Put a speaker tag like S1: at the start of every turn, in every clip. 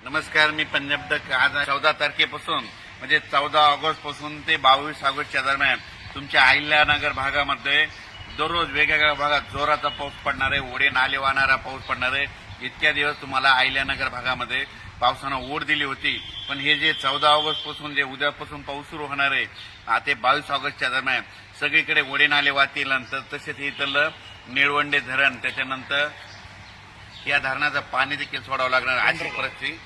S1: नमस्कार मी पंजाबदक आज चौदा तारखेपासून म्हणजे चौदा ऑगस्टपासून ते बावीस ऑगस्टच्या दरम्यान तुमच्या अहिल्यानगर भागामध्ये दररोज वेगवेगळ्या भागात जोराचा पाऊस पडणार आहे ओढे नाले वाहणारा पाऊस पडणार आहे इतक्या दिवस तुम्हाला अहिल्यानगर भागामध्ये पावसानं ओढ दिली होती. पण हे जे चौदा ऑगस्टपासून जे उद्यापासून पाऊस सुरू होणार आहे ते बावीस ऑगस्टच्या दरम्यान सगळीकडे ओढे नाले वाहतील नंतर तसेच इथलं निळवंडे धरण त्याच्यानंतर या धरणाचं पाणी देखील सोडावं लागणार. अशी परिस्थिती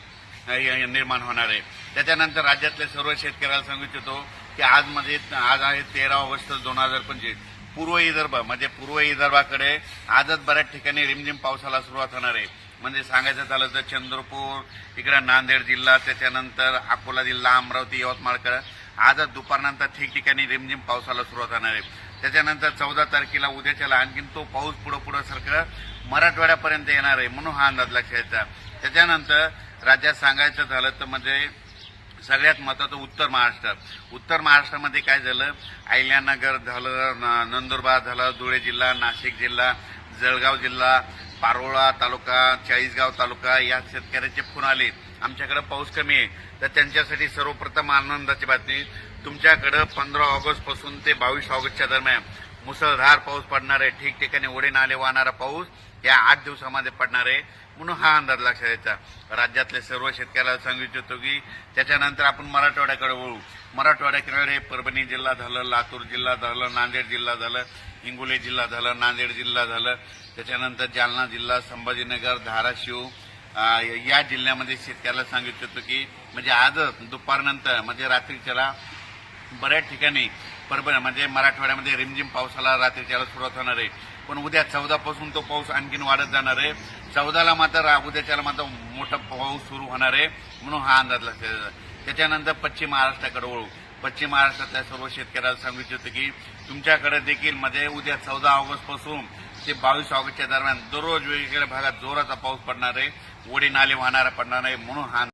S1: निर्माण होणार आहे. त्याच्यानंतर राज्यातल्या सर्व शेतकऱ्याला सांगू इच्छितो की आज मध्ये आज आहे तेरा ऑगस्ट दोन हजार पंचवीस. पूर्व विदर्भ म्हणजे पूर्व विदर्भाकडे आजच बऱ्याच ठिकाणी रिमझिम पावसाला सुरुवात होणार आहे. म्हणजे सांगायचं झालं तर चंद्रपूर इकडे नांदेड जिल्हा त्याच्यानंतर अकोला जिल्हा अमरावती यवतमाळकडे आजच दुपारनंतर ठिकठिकाणी रिमझिम पावसाला सुरुवात होणार आहे. त्याच्यानंतर चौदा तारखेला उद्याच्याला आणखीन तो पाऊस पुढं पुढं सारखं मराठवाड्यापर्यंत येणार आहे म्हणून हा अंदाज लक्षात यायचा त्याच्यानंतर राज्यात सांगायचं झालं तर म्हणजे सगळ्यात महत्वाचं उत्तर महाराष्ट्र. उत्तर महाराष्ट्रामध्ये काय झालं? अहिल्यानगर झालं न- नंदुरबार झालं धुळे जिल्हा नाशिक जिल्हा जळगाव जिल्हा पारोळा तालुका चाळीसगाव तालुका या शेतकऱ्याचे फोन आले. आमच्याकडे पाऊस कमी आहे तर त्यांच्यासाठी सर्वप्रथम आनंदाची बातमी. तुमच्याकडं पंधरा ऑगस्टपासून ते बावीस ऑगस्टच्या दरम्यान मुसळधार पाऊस पडणार आहे. ठिकठिकाणी ओढे नाले वाहणारा पाऊस या आठ दिवसामध्ये पडणार आहे. म्हणून हा अंदाज लक्षात यायचा राज्यातले सर्व शेतकऱ्याला सांगू इच्छितो की त्याच्यानंतर आपण मराठवाड्याकडे वळू. मराठवाड्याकडे परभणी जिल्हा झालं लातूर जिल्हा झालं नांदेड जिल्हा झालं हिंगोली जिल्हा झालं नांदेड जिल्हा झालं. त्याच्यानंतर जालना जिल्हा संभाजीनगर धाराशिव या जिल्ह्यामध्ये शेतकऱ्याला सांगू इच्छितो की म्हणजे आजच दुपारनंतर म्हणजे रात्रीच्याला बऱ्याच ठिकाणी परभणी म्हणजे मराठवाड्यामध्ये रिमझिम पावसाला रात्रीच्याला सुरुवात होणार आहे. पण उद्या चौदापासून तो पाऊस आणखीन वाढत जाणार आहे. चौदाला मात्र उद्याच्याला मात्र मोठा पाऊस सुरू होणार आहे म्हणून हा अंदाज लक्षात त्याच्यानंतर पश्चिम महाराष्ट्राकडे वळू. पश्चिम महाराष्ट्रातल्या सर्व शेतकऱ्याला सांगू इच्छितो की तुमच्याकडे देखील मध्ये उद्या चौदा ऑगस्टपासून ते बावीस ऑगस्टच्या दरम्यान दररोज वेगवेगळ्या भागात जोराचा पाऊस पडणार आहे. ओढी नाले वाहणारा पडणार नाही म्हणून हा